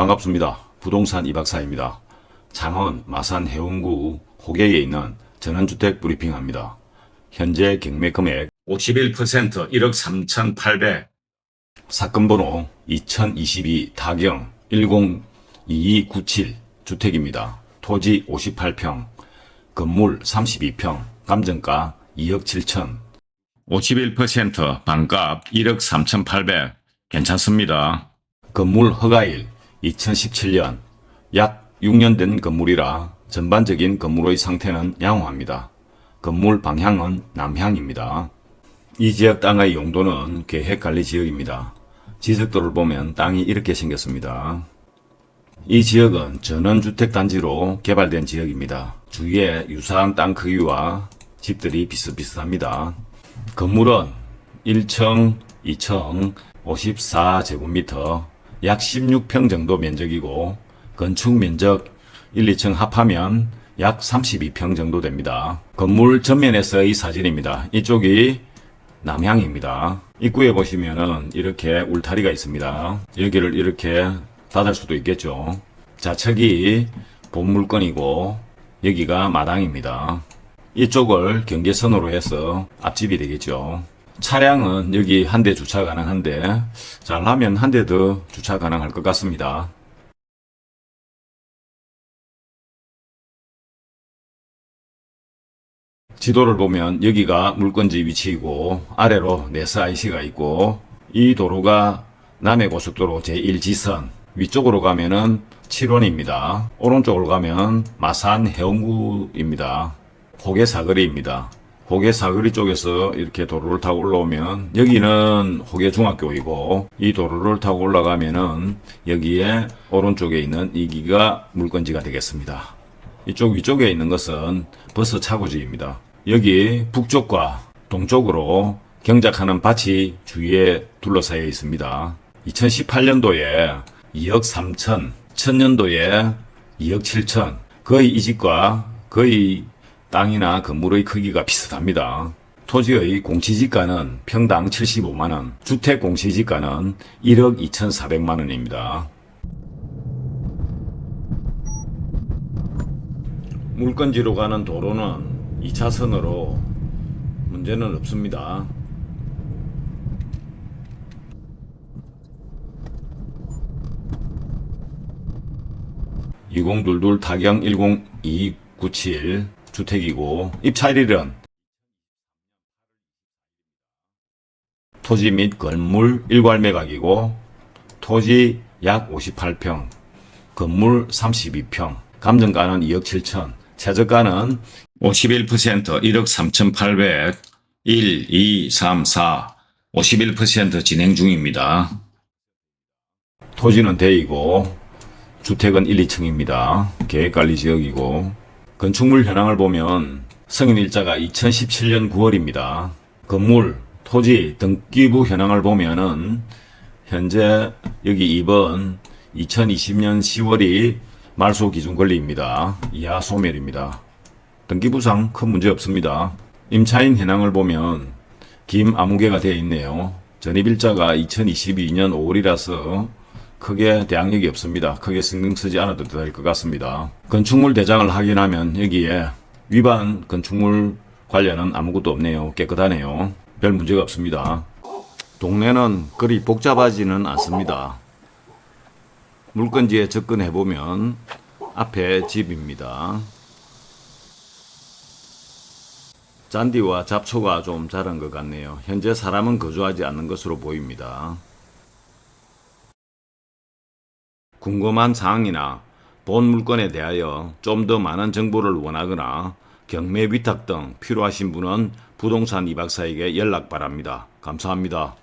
반갑습니다. 부동산 이박사입니다. 창원 마산 해운구 호계에 있는 전원주택 브리핑합니다. 현재 경매 금액 51% 1억 3,800 사건 번호 2022 타경 102297 주택입니다. 토지 58평, 건물 32평, 감정가 2억 7천 51% 반값 1억 3,800 괜찮습니다. 건물 허가일 2017년 약 6년 된 건물이라 전반적인 건물의 상태는 양호합니다. 건물 방향은 남향입니다. 이 지역 땅의 용도는 계획관리 지역입니다. 지적도를 보면 땅이 이렇게 생겼습니다. 이 지역은 전원주택단지로 개발된 지역입니다. 주위에 유사한 땅 크기와 집들이 비슷비슷합니다. 건물은 1층, 2층, 54제곱미터, 약 16평 정도 면적이고 건축 면적 1, 2층 합하면 약 32평 정도 됩니다. 건물 전면에서의 사진입니다. 이쪽이 남향입니다. 입구에 보시면은 이렇게 울타리가 있습니다. 여기를 이렇게 닫을 수도 있겠죠. 좌측이 본물건이고 여기가 마당입니다. 이쪽을 경계선으로 해서 앞집이 되겠죠. 차량은 여기 한 대 주차 가능한데 잘하면 한 대 더 주차 가능할 것 같습니다. 지도를 보면 여기가 물건지 위치이고 아래로 네스 IC가 있고 이 도로가 남해고속도로 제1지선 위쪽으로 가면은 7원입니다. 오른쪽으로 가면 마산 해운구입니다. 호계 사거리입니다. 호계 사거리 쪽에서 이렇게 도로를 타고 올라오면 여기는 호계 중학교이고 이 도로를 타고 올라가면은 여기에 오른쪽에 있는 이기가 물건지가 되겠습니다. 이쪽 위쪽에 있는 것은 버스 차고지입니다. 여기 북쪽과 동쪽으로 경작하는 밭이 주위에 둘러싸여 있습니다. 2018년도에 2억 3천, 천년도에 2억 7천, 거의 이 집과 거의 땅이나 건물의 크기가 비슷합니다. 토지의 공시지가는 평당 75만원, 주택 공시지가는 1억 2,400만원입니다. 물건지로 가는 도로는 2차선으로 문제는 없습니다. (2022) 타경 (102297) 주택이고 입찰일은 토지 및 건물 일괄 매각이고 토지 약 58평 건물 32평 감정가는 2억 7천 최저가는 51% 1억 3,800 1, 2, 3, 4 51% 진행 중입니다. 토지는 대이고 주택은 1, 2층입니다. 계획관리 지역이고 건축물 현황을 보면 승인 일자가 2017년 9월입니다. 건물, 토지, 등기부 현황을 보면은 현재 여기 2번 2020년 10월이 말소 기준 권리입니다. 이하 소멸입니다. 등기부상 큰 문제 없습니다. 임차인 현황을 보면 김 아무개가 되어 있네요. 전입일자가 2022년 5월이라서 크게 대항력이 없습니다. 크게 신경 쓰지 않아도 될 것 같습니다. 건축물 대장을 확인하면 여기에 위반 건축물 관련은 아무것도 없네요. 깨끗하네요. 별 문제가 없습니다. 동네는 그리 복잡하지는 않습니다. 물건지에 접근해 보면 앞에 집입니다. 잔디와 잡초가 좀 자란 것 같네요. 현재 사람은 거주하지 않는 것으로 보입니다. 궁금한 사항이나 본 물건에 대하여 좀 더 많은 정보를 원하거나 경매 위탁 등 필요하신 분은 부동산 이박사에게 연락 바랍니다. 감사합니다.